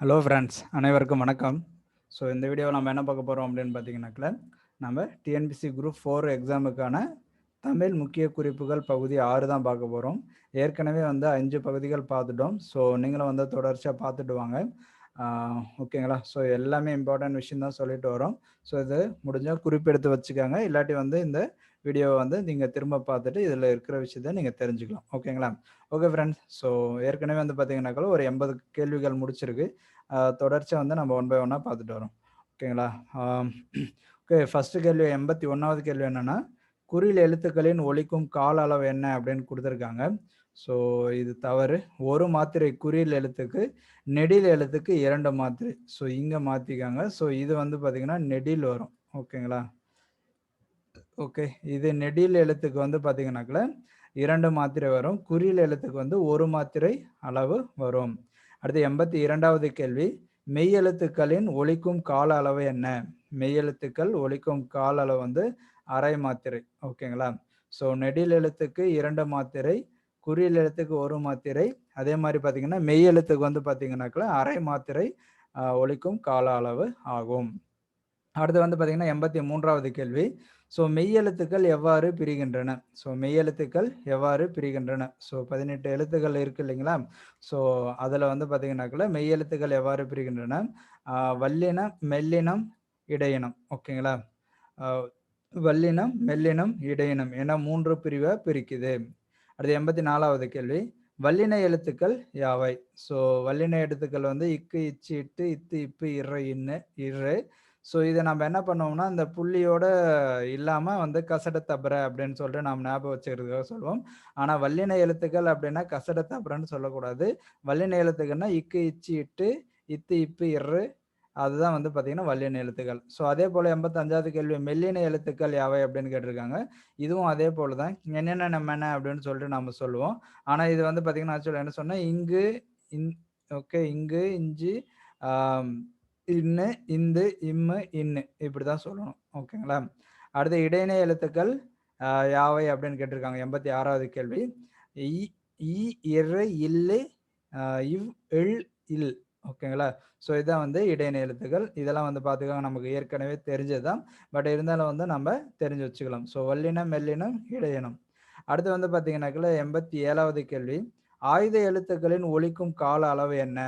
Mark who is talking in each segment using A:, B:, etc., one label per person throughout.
A: Hello friends அனைவருக்கும் வணக்கம். So இந்த வீடியோவில் நம்ம என்ன பார்க்க போகிறோம் அப்படின்னு பார்த்தீங்கன்னாக்கல நம்ம டிஎன்பிசி குரூப் ஃபோர் எக்ஸாமுக்கான தமிழ் முக்கிய குறிப்புகள் பகுதி ஆறு தான் பார்க்க போகிறோம் ஏற்கனவே வந்து அஞ்சு பகுதிகள் பார்த்துட்டோம். ஸோ நீங்களும் வந்து தொடர்ச்சியாக பார்த்துட்டு வாங்க. ஓகேங்களா? ஸோ எல்லாமே இம்பார்ட்டன்ட் விஷயம் தான் சொல்லிட்டு வரோம். ஸோ இது முடிஞ்சால் குறிப்பெடுத்து வச்சுக்கோங்க. இல்லாட்டி வந்து இந்த வீடியோவை வந்து நீங்கள் திரும்ப பார்த்துட்டு இதில் இருக்கிற விஷயத்த நீங்கள் தெரிஞ்சுக்கலாம். ஓகேங்களா? ஓகே ஃப்ரெண்ட்ஸ் ஸோ ஏற்கனவே வந்து பார்த்தீங்கன்னாக்கா ஒரு எண்பது கேள்விகள் முடிச்சிருக்கு. தொடர்ச்சியாக வந்து நம்ம ஒன் பை ஒன்னாக பார்த்துட்டு வரோம். ஓகேங்களா? ஓகே ஃபஸ்ட்டு கேள்வி எண்பத்தி ஒன்றாவது கேள்வி என்னென்னா குறில் எழுத்துக்களின் ஒலிக்கும் கால அளவு என்ன அப்படின்னு கொடுத்துருக்காங்க. ஸோ இது தவறு. ஒரு மாத்திரை குறியில் எழுத்துக்கு நெடில் எழுத்துக்கு இரண்டு மாத்திரை. ஸோ இங்கே மாற்றிக்காங்க ஸோ இது வந்து பார்த்தீங்கன்னா நெடில் வரும். ஓகேங்களா ஓகே இது நெடில் எழுத்துக்கு வந்து பார்த்தீங்கன்னாக்கல இரண்டு மாத்திரை வரும். குறியில் எழுத்துக்கு வந்து ஒரு மாத்திரை அளவு வரும். அடுத்து எண்பத்தி இரண்டாவது கேள்வி. மெய்யெழுத்துக்களின் ஒழிக்கும் கால அளவு என்ன? மெய்யெழுத்துக்கள் ஒழிக்கும் கால அளவு வந்து அரை மாத்திரை. ஓகேங்களா ஸோ நெடில் எழுத்துக்கு இரண்டு மாத்திரை குறியல் எழுத்துக்கு ஒரு மாத்திரை அதே மாதிரி பார்த்தீங்கன்னா மெய் எழுத்துக்கு வந்து பார்த்தீங்கன்னாக்கல அரை மாத்திரை ஒழிக்கும் கால அளவு ஆகும். அடுத்து வந்து பார்த்தீங்கன்னா எண்பத்தி மூன்றாவது கேள்வி. ஸோ மெய்யெழுத்துக்கள் எவ்வாறு பிரிகின்றன? ஸோ மெய்யெழுத்துக்கள் எவ்வாறு பிரிகின்றன? ஸோ பதினெட்டு எழுத்துக்கள் இருக்கு இல்லைங்களா? ஸோ அதில் வந்து பார்த்தீங்கன்னாக்கல மெய்யெழுத்துக்கள் எவ்வாறு பிரிகின்றன? வல்லினம் மெல்லினம் இடையினம். ஓகேங்களா? வல்லினம் மெல்லினம் இடையினம் என மூன்று பிரிவை பிரிக்குது. அடுத்து எண்பத்தி நாலாவது கேள்வி. வல்லின எழுத்துக்கள் யாவை? ஸோ வல்லின எழுத்துக்கள் வந்து இக்கு இச்சு இட்டு இத்து இப்பு இற இன்னு இரு ஸோ இதை நம்ம என்ன பண்ணுவோம்னா இந்த புள்ளியோட இல்லாமல் வந்து கசட தபர அப்படின்னு சொல்லிட்டு நாம் ஞாபகம் வச்சுக்கிறதுக்காக சொல்லுவோம் ஆனால் வல்லின எழுத்துக்கள் அப்படின்னா கசட தபரன்னு சொல்லக்கூடாது. வல்லின எழுத்துக்கள்னா இக்கு இச்சு இட்டு இத்து இப்பு இரு அதுதான் வந்து பார்த்தீங்கன்னா வல்லின எழுத்துக்கள். ஸோ அதே போல் எண்பத்தஞ்சாவது கேள்வி மெல்லின எழுத்துக்கள் யாவை அப்படின்னு கேட்டிருக்காங்க. இதுவும் அதே போல் தான் என்னென்ன நம்ம என்ன அப்படின்னு சொல்லிட்டு நம்ம சொல்லுவோம். ஆனால் இது வந்து பார்த்தீங்கன்னா ஆக்சுவலாக என்ன சொன்னால் இங்கு இன் ஓகே இங்கு இஞ்சி இன்னு இந்து இம்மு இன்னு. இப்படி தான் சொல்லணும் ஓகேங்களா அடுத்து இடைநிலை எழுத்துக்கள் யாவை அப்படின்னு கேட்டிருக்காங்க. எண்பத்தி ஆறாவது கேள்வி. இ இ இரு இல்லு இவ் இல் இல். ஓகேங்களா? ஸோ இதான் வந்து இடைநிலை எழுத்துக்கள் இதெல்லாம் வந்து பார்த்துக்கோங்க நமக்கு ஏற்கனவே தெரிஞ்சது தான் பட் இருந்தாலும் வந்து நம்ம தெரிஞ்சு வச்சுக்கலாம். ஸோ வல்லினம் மெல்லினம் இடையினம். அடுத்து வந்து பார்த்தீங்கன்னாக்கல எண்பத்தி ஏழாவது கேள்வி. ஆயுத எழுத்துக்களின் ஒழிக்கும் கால அளவு என்ன?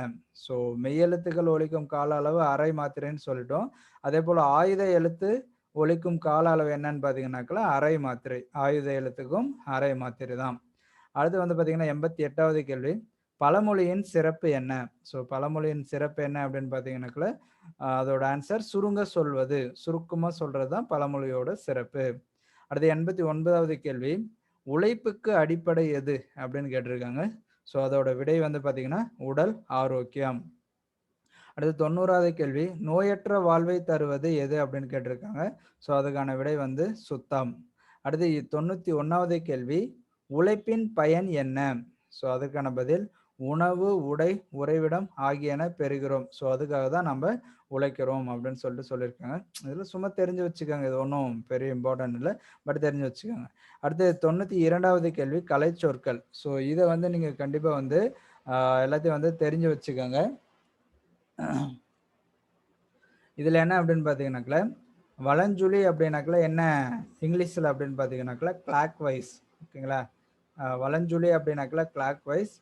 A: ஸோ மெய்யெழுத்துக்கள் ஒழிக்கும் கால அளவு அரை மாத்திரைன்னு சொல்லிட்டோம். அதே போல் ஆயுத எழுத்து ஒழிக்கும் கால அளவு என்னன்னு பார்த்தீங்கன்னாக்கல அரை மாத்திரை. ஆயுத எழுத்துக்கும் அரை மாத்திரை தான் அடுத்து வந்து பார்த்தீங்கன்னா எண்பத்தி எட்டாவது கேள்வி. பழமொழியின் சிறப்பு என்ன? ஸோ பழமொழியின் சிறப்பு என்ன அப்படின்னு பார்த்தீங்கன்னாக்குள்ள அதோட ஆன்சர் சுருங்க சொல்வது. சுருக்கமாக சொல்றது தான் பழமொழியோட சிறப்பு. அடுத்து எண்பத்தி ஒன்பதாவது கேள்வி. உழைப்புக்கு அடிப்படை எது அப்படின்னு கேட்டிருக்காங்க. ஸோ அதோட விடை வந்து பார்த்தீங்கன்னா உடல் ஆரோக்கியம். அடுத்து தொண்ணூறாவது கேள்வி. நோயற்ற வாழ்வை தருவது எது அப்படின்னு கேட்டிருக்காங்க. ஸோ அதுக்கான விடை வந்து சுத்தம். அடுத்து தொண்ணூற்றி ஒன்றாவது கேள்வி. உழைப்பின் பயன் என்ன? ஸோ அதுக்கான பதில் உணவு உடை உறைவிடம் ஆகியன பெறுகிறோம். ஸோ அதுக்காக தான் நம்ம உழைக்கிறோம் அப்படின்னு சொல்லிட்டு சொல்லியிருக்காங்க. இதில் சும்மா தெரிஞ்சு வச்சுக்கோங்க. இது ஒன்றும் பெரிய இம்பார்ட்டன்ட் இல்லை. பட் தெரிஞ்சு வச்சுக்கோங்க. அடுத்து தொண்ணூற்றி இரண்டாவது கேள்வி கலைச்சொற்கள் ஸோ இதை வந்து நீங்கள் கண்டிப்பாக வந்து எல்லாத்தையும் வந்து தெரிஞ்சு வச்சுக்கோங்க. இதில் என்ன அப்படின்னு பார்த்தீங்கன்னாக்கல வளஞ்சுழி அப்படின்னாக்கல என்ன? இங்கிலீஷில் அப்படின்னு பார்த்தீங்கன்னாக்கல கிளாக் வைஸ் ஓகேங்களா வளஞ்சுழி அப்படின்னாக்கல கிளாக் வைஸ்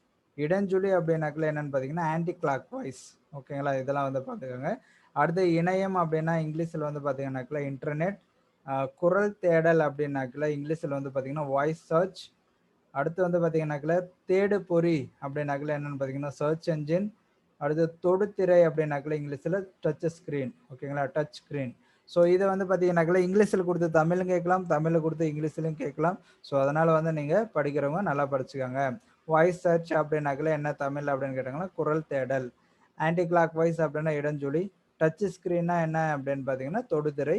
A: இடஞ்சுழி அப்படின்னாக்கல என்னன்னு பார்த்தீங்கன்னா ஆன்டி கிளாக் வைஸ் ஓகேங்களா? இதெல்லாம் வந்து பார்த்துக்கோங்க அடுத்து இணையம் அப்படின்னா இங்கிலீஷில் வந்து பார்த்தீங்கன்னாக்கல இன்டர்நெட் குரல் தேடல் அப்படின்னாக்கல இங்கிலீஷில் வந்து பார்த்தீங்கன்னா வாய்ஸ் சர்ச் அடுத்து வந்து பார்த்தீங்கன்னாக்கல தேடு பொறி அப்படின்னாக்கல என்னன்னு பார்த்தீங்கன்னா சர்ச் என்ஜின் அடுத்து தொடுத்திரை அப்படின்னாக்கல இங்கிலீஷில் டச் ஸ்க்ரீன் ஓகேங்களா? டச் ஸ்க்ரீன் ஸோ இதை வந்து பார்த்தீங்கன்னாக்கல இங்கிலீஷில் கொடுத்து தமிழும் கேட்கலாம் தமிழில் கொடுத்து இங்கிலீஷ்லையும் கேட்கலாம். ஸோ அதனால் வந்து நீங்கள் படிக்கிறவங்க நல்லா படிச்சுக்காங்க. வாய்ஸ் சர்ச் அப்படின்னாக்கல என்ன தமிழ் அப்படின்னு கேட்டாங்கன்னா குரல் தேடல். ஆன்டி கிளாக் வாய்ஸ் அப்படின்னா இடஞ்சொலி. டச் ஸ்க்ரீன்னா என்ன அப்படின்னு பார்த்தீங்கன்னா தொடுதிரை.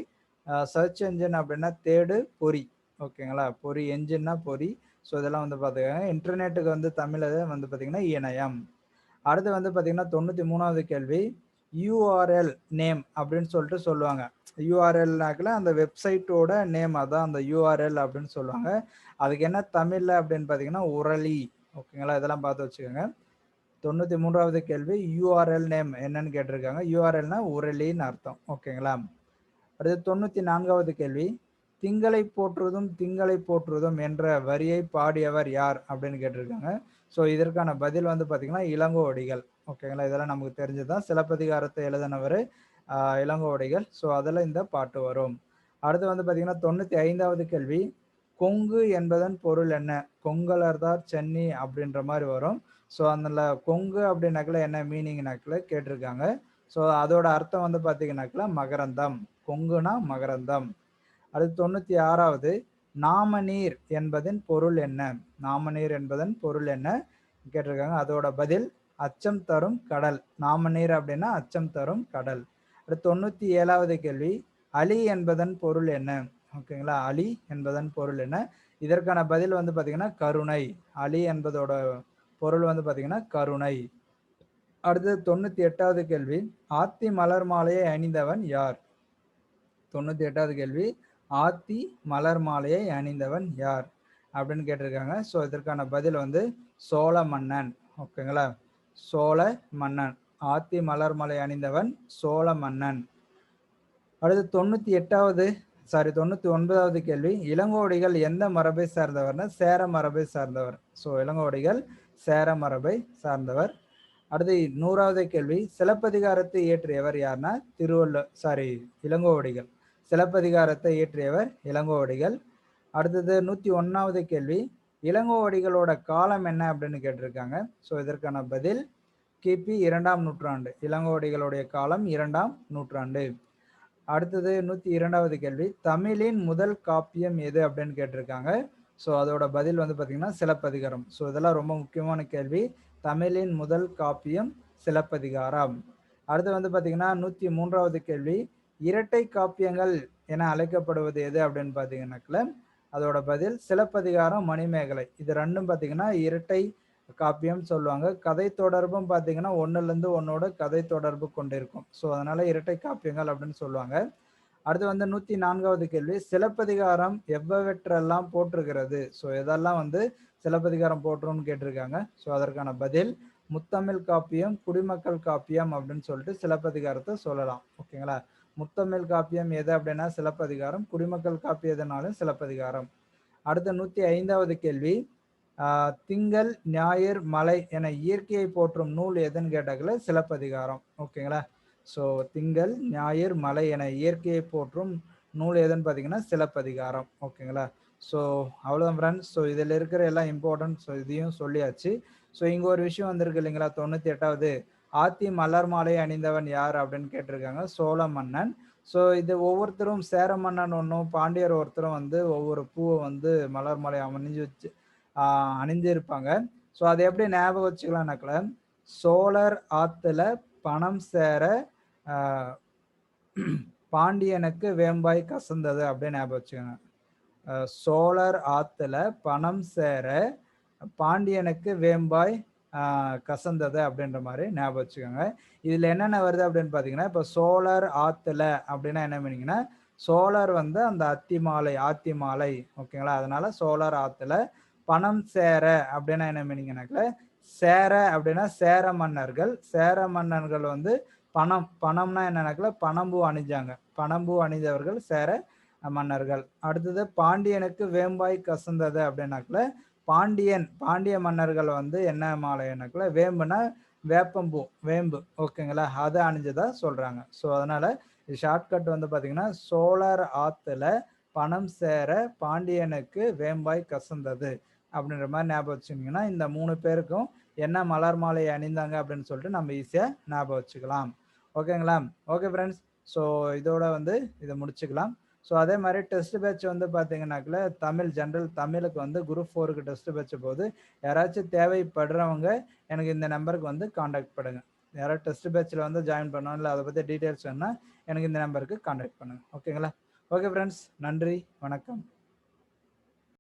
A: சர்ச் என்ஜின் அப்படின்னா தேடு பொறி. ஓகேங்களா பொறி என்ஜின்னா பொறி. ஸோ இதெல்லாம் வந்து பார்த்துக்கோங்க. இன்டர்நெட்டுக்கு வந்து தமிழில் வந்து பார்த்தீங்கன்னா இணையம். அடுத்து வந்து பார்த்தீங்கன்னா தொண்ணூற்றி மூணாவது கேள்வி. யூஆர்எல் நேம் அப்படின்னு சொல்லிட்டு சொல்லுவாங்க. யூஆர்எல்னாக்கில் அந்த வெப்சைட்டோட நேம் அதான் அந்த யூஆர்எல் அப்படின்னு சொல்லுவாங்க. அதுக்கு என்ன தமிழில் அப்படின்னு பார்த்தீங்கன்னா உரளி. ஓகேங்களா? இதெல்லாம் பார்த்து வச்சுக்கோங்க. தொண்ணூற்றி மூன்றாவது கேள்வி யூஆர்எல் நேம் என்னன்னு கேட்டிருக்காங்க. யூஆர்எல்னா உரளின்னு அர்த்தம். ஓகேங்களா? அடுத்து தொண்ணூற்றி நான்காவது கேள்வி திங்களை போற்றுவதும் திங்களை போற்றுவதும் என்ற வரியை பாடியவர் யார் அப்படின்னு கேட்டிருக்காங்க. ஸோ இதற்கான பதில் வந்து பார்த்தீங்கன்னா இளங்கோவடிகள். ஓகேங்களா? இதெல்லாம் நமக்கு தெரிஞ்சதுதான். சிலப்பதிகாரத்தை எழுதினவர் இளங்கோவடிகள். ஸோ அதில் இந்த பாட்டு வரும். அடுத்து வந்து பார்த்தீங்கன்னா தொண்ணூற்றி ஐந்தாவது கேள்வி கொங்கு என்பதன் பொருள் என்ன? கொங்கலர்தார் சென்னி அப்படின்ற மாதிரி வரும். ஸோ அதில் கொங்கு அப்படின்னாக்கில் என்ன மீனிங்னாக்கில் கேட்டிருக்காங்க. ஸோ அதோட அர்த்தம் வந்து பார்த்தீங்கன்னாக்கில் மகரந்தம். கொங்குனா மகரந்தம். அடுத்து தொண்ணூற்றி ஆறாவது நாமநீர் என்பதன் பொருள் என்ன? நாமநீர் என்பதன் பொருள் என்ன? கேட்டிருக்காங்க. அதோட பதில் அச்சம் தரும் கடல். நாமநீர் அப்படின்னா அச்சம் தரும் கடல். அடுத்து தொண்ணூற்றி ஏழாவது கேள்வி அலி என்பதன் பொருள் என்ன? ஓகேங்களா? அலி என்பதன் பொருள் என்ன? இதற்கான பதில் வந்து பார்த்தீங்கன்னா கருணை. அலி என்பதோட பொருள் வந்து பார்த்தீங்கன்னா கருணை. அடுத்து தொண்ணூற்றி எட்டாவது கேள்வி. ஆத்தி மலர் மாலையை அணிந்தவன் யார்? தொண்ணூற்றி எட்டாவது கேள்வி. ஆத்தி மலர் மாலையை அணிந்தவன் யார்? அப்படின்னு கேட்டிருக்காங்க. ஸோ இதற்கான பதில் வந்து சோழ மன்னன். ஓகேங்களா? சோழ மன்னன். ஆத்தி மலர் மாலை அணிந்தவன் சோழ மன்னன். அடுத்து தொண்ணூற்றி எட்டாவது சாரி தொண்ணூற்றி ஒன்பதாவது கேள்வி. இளங்கோவடிகள் எந்த மரபை சார்ந்தவர்னா சேர மரபை சார்ந்தவர். ஸோ இளங்கோவடிகள் சேர மரபை சார்ந்தவர். அடுத்து நூறாவது கேள்வி. சிலப்பதிகாரத்தை இயற்றியவர் யார்னா திருவள்ளுவர் சாரி இளங்கோவடிகள். சிலப்பதிகாரத்தை இயற்றியவர் இளங்கோவடிகள். அடுத்தது நூற்றி ஒன்றாவது கேள்வி. இளங்கோவடிகளோட காலம் என்ன அப்படின்னு கேட்டிருக்காங்க. ஸோ இதற்கான பதில் கிபி இரண்டாம் நூற்றாண்டு. இளங்கோவடிகளுடைய காலம் இரண்டாம் நூற்றாண்டு. அடுத்தது நூற்றி இரண்டாவது கேள்வி தமிழின் முதல் காப்பியம் எது அப்படின்னு கேட்டிருக்காங்க. ஸோ அதோட பதில் வந்து பார்த்தீங்கன்னா சிலப்பதிகாரம். ஸோ இதெல்லாம் ரொம்ப முக்கியமான கேள்வி. தமிழின் முதல் காப்பியம் சிலப்பதிகாரம். அடுத்து வந்து பார்த்தீங்கன்னா நூற்றி மூன்றாவது கேள்வி இரட்டை காப்பியங்கள் என அழைக்கப்படுவது எது அப்படின்னு பார்த்தீங்கன்னாக்கல அதோட பதில் சிலப்பதிகாரம் மணிமேகலை. இது ரெண்டும் பார்த்தீங்கன்னா இரட்டை காப்பியம் சொல்லுவாங்க. கதை தொடர்பும் பார்த்தீங்கன்னா ஒன்றுலேருந்து ஒன்னோட கதை தொடர்பு கொண்டிருக்கும். ஸோ அதனால இரட்டை காப்பியங்கள் அப்படின்னு சொல்லுவாங்க. அடுத்து வந்து நூற்றி நான்காவது கேள்வி. சிலப்பதிகாரம் எவ்வவற்றெல்லாம் போட்டிருக்கிறது ஸோ இதெல்லாம் வந்து சிலப்பதிகாரம் போட்டுரும்னு கேட்டிருக்காங்க. ஸோ அதற்கான பதில் முத்தமிழ் காப்பியம் குடிமக்கள் காப்பியம் அப்படின்னு சொல்லிட்டு சிலப்பதிகாரத்தை சொல்லலாம். ஓகேங்களா? முத்தமிழ் காப்பியம் எது அப்படின்னா சிலப்பதிகாரம் குடிமக்கள் காப்பியதுனாலும் சிலப்பதிகாரம். அடுத்த நூற்றி ஐந்தாவது கேள்வி. திங்கள் ஞாயிறு மலை என இயற்கையை போற்றும் நூல் எதுன்னு கேட்டாக்கல? சிலப்பதிகாரம். ஓகேங்களா? ஸோ திங்கள் ஞாயிறு மலை என இயற்கையை போற்றும் நூல் எதுன்னு பார்த்தீங்கன்னா சிலப்பதிகாரம். ஓகேங்களா? ஸோ அவ்வளோதான் ஃப்ரெண்ட்ஸ் ஸோ இதில் இருக்கிற எல்லாம் இம்பார்ட்டன்ட் ஸோ இதையும் சொல்லியாச்சு. ஸோ இங்கே ஒரு விஷயம் வந்திருக்கு இல்லைங்களா? தொண்ணூற்றி எட்டாவது. ஆத்தி மலர் மாலை அணிந்தவன் யார் அப்படின்னு கேட்டிருக்காங்க. சோழ மன்னன். ஸோ இது ஒவ்வொருத்தரும் சேர மன்னன் ஒன்றும் பாண்டியர் ஒருத்தரும் வந்து ஒவ்வொரு பூவை வந்து மலர் மாலை அணிஞ்சு வச்சு அணிஞ்சிருப்பாங்க ஸோ அதை எப்படி ஞாபகம் வச்சுக்கலாம்னாக்கல சோழர் ஆத்துல பணம் சேர பாண்டியனுக்கு வேம்பாய் கசந்தது அப்படின்னு ஞாபகம் வச்சுக்கோங்க. சோழர் ஆத்துல பணம் சேர பாண்டியனுக்கு வேம்பாய் கசந்தது அப்படின்ற மாதிரி ஞாபகம் வச்சுக்கோங்க. இதுல என்னென்ன வருது அப்படின்னு பாத்தீங்கன்னா இப்போ சோழர் ஆத்துல அப்படின்னா என்ன மீனிங்கன்னா சோழர் வந்து அந்த அத்தி மாலை ஆத்தி மாலை ஓகேங்களா? அதனால சோழர் ஆத்துல பணம் சேர அப்படின்னா என்ன மீனிங்கனாக்கல சேர அப்படின்னா சேர மன்னர்கள். சேர மன்னர்கள் வந்து பணம் பணம்னா என்னன்னாக்கல பணம்பூ அணிஞ்சாங்க. பணம்பூ அணிந்தவர்கள் சேர மன்னர்கள். அடுத்தது பாண்டியனுக்கு வேம்பாய் கசந்தது அப்படின்னாக்கல பாண்டியன் பாண்டிய மன்னர்கள் வந்து என்ன மாலைனாக்கல வேம்புனா வேப்பம்பூ வேம்பு. ஓகேங்களா? அதை அணிஞ்சதா சொல்றாங்க. ஸோ அதனால ஷார்ட்கட் வந்து பாத்தீங்கன்னா சோழர் ஆத்துல பணம் சேர பாண்டியனுக்கு வேம்பாய் கசந்தது. அப்படின்ற மாதிரி ஞாபகம் வச்சுக்கிங்கன்னா இந்த மூணு பேருக்கும் என்ன மலர் மாலை அணிந்தாங்க அப்படின்னு சொல்லிட்டு நம்ம ஈஸியாக ஞாபகம் வச்சுக்கலாம். ஓகேங்களா? ஓகே ஃப்ரெண்ட்ஸ் ஸோ இதோட வந்து இதை முடிச்சுக்கலாம். ஸோ அதே மாதிரி டெஸ்ட் பேட்ச் வந்து பார்த்தீங்கன்னாக்கில் தமிழ் ஜென்ரல் தமிழுக்கு வந்து குரூப் ஃபோருக்கு டெஸ்ட் பேட்ச் போது யாராச்சும் தேவைப்படுறவங்க எனக்கு இந்த நம்பருக்கு வந்து காண்டாக்ட் பண்ணுங்க. யாராவது டெஸ்ட் பேட்சில் வந்து ஜாயின் பண்ணணும் இல்லை அதை பற்றி டீட்டெயில்ஸ் வேணுன்னா எனக்கு இந்த நம்பருக்கு காண்டாக்ட் பண்ணுங்கள் ஓகேங்களா? ஓகே ஃப்ரெண்ட்ஸ் நன்றி. வணக்கம்.